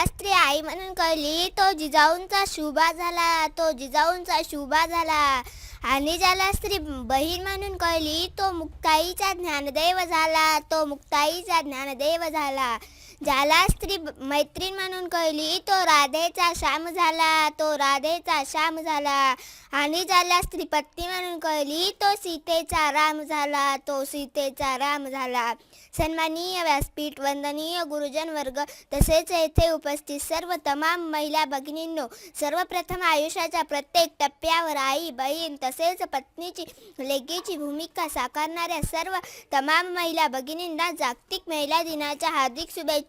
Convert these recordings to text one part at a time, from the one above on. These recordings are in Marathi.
स्त्री आई म्हणून कळली तो जिजाऊंचा शुभा झाला तो जिजाऊंचा शुभा झाला. आणि ज्याला स्त्री बहीण म्हणून कळली तो मुक्ताईचा ज्ञानदैव झाला तो मुक्ताईचा ज्ञानदेव झाला. ज्याला स्त्री मैत्रीण म्हणून कळली तो राधेचा श्याम झाला तो राधेचा श्याम झाला. आणि ज्याला स्त्री पत्नी म्हणून कळली तो सीतेचा राम झाला तो सीतेचा राम झाला. सन्माननीय व्यासपीठ वंदनीय गुरुजन वर्ग तसेच येथे उपस्थित सर्व तमाम महिला भगिनींनो सर्वप्रथम आयुष्याच्या प्रत्येक टप्प्यावर आई बहीण तसेच पत्नीची लेकीची भूमिका साकारणाऱ्या सर्व तमाम महिला भगिनींना जागतिक महिला दिनाच्या हार्दिक शुभेच्छा.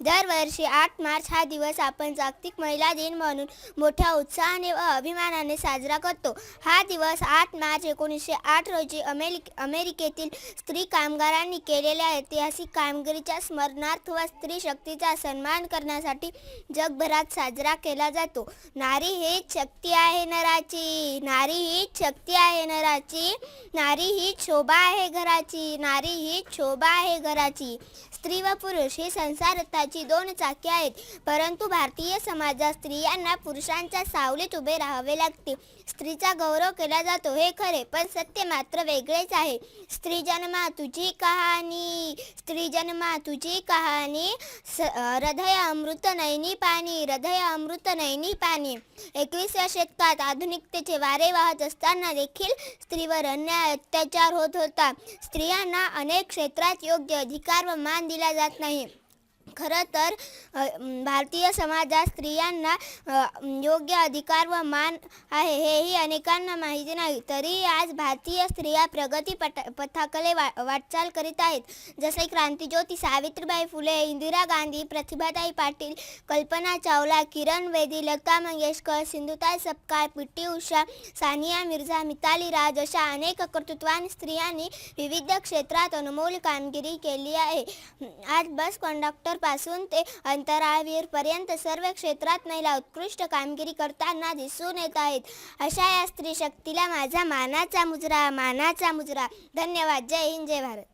दरवर्षी आठ मार्च हा दिवस आपण जागतिक महिला दिन म्हणून मोठ्या उत्साहाने व अभिमानाने साजरा करतो. हा दिवस आठ मार्च एकोणीसशे आठ रोजी अमेरिक अमेरिकेतील स्त्री कामगारांनी केलेल्या ऐतिहासिक कामगिरीच्या स्मरणार्थ व स्त्री शक्तीचा सन्मान करण्यासाठी जगभरात साजरा केला जातो. नारी हीच शक्ती आहे नराची नारी हीच शक्ती आहे नराची नारी ही शोभा आहे घराची? नारी ही शोभा आहे घराची? स्त्री व पुरुष ही संसारताची दोन चाके आहेत. परंतु भारतीय समाजात स्त्रियांना पुरुषांच्या सावलीत उभे राहावे लागते. स्त्रीचा गौरव केला जातो हे खरे पण सत्य मात्र वेगळेच आहे. स्त्री जन्मा तुझी कहाणी स्त्री जन्मा तुझी कहाणी स हृदय अमृत नैनी पाणी हृदय अमृत नैनी पाणी. एकवीसव्या शतकात आधुनिकतेचे वारे वाहत असताना देखील स्त्रीवर अन्याय अत्याचार होत होता. स्त्रियांना अनेक क्षेत्रात योग्य अधिकार व मान दिला जात नाही. खरं तर भारतीय समाजात स्त्रियांना योग्य अधिकार व मान आहे हेही अनेकांना माहिती नाही. तरी आज भारतीय स्त्रिया प्रगती पट पथाकडे वा वाटचाल करीत आहेत. जसे क्रांतीज्योती सावित्रीबाई फुले इंदिरा गांधी प्रतिभाताई पाटील कल्पना चावला किरण वेदी लता मंगेशकर सिंधुताई सपकाळ पी टी उषा सानिया मिर्झा मिताली राज अशा अनेक कर्तृत्वान स्त्रियांनी विविध क्षेत्रात अनमोल कामगिरी केली आहे. आज बस कंडक्टर पासून ते अंतराळवीर पर्यंत सर्व क्षेत्रात महिला उत्कृष्ट कामगिरी करताना दिसून येत आहेत. अशा या स्त्री शक्तीला माझा मानाचा मुजरा मानाचा मुजरा. धन्यवाद. जय हिंद जय भारत.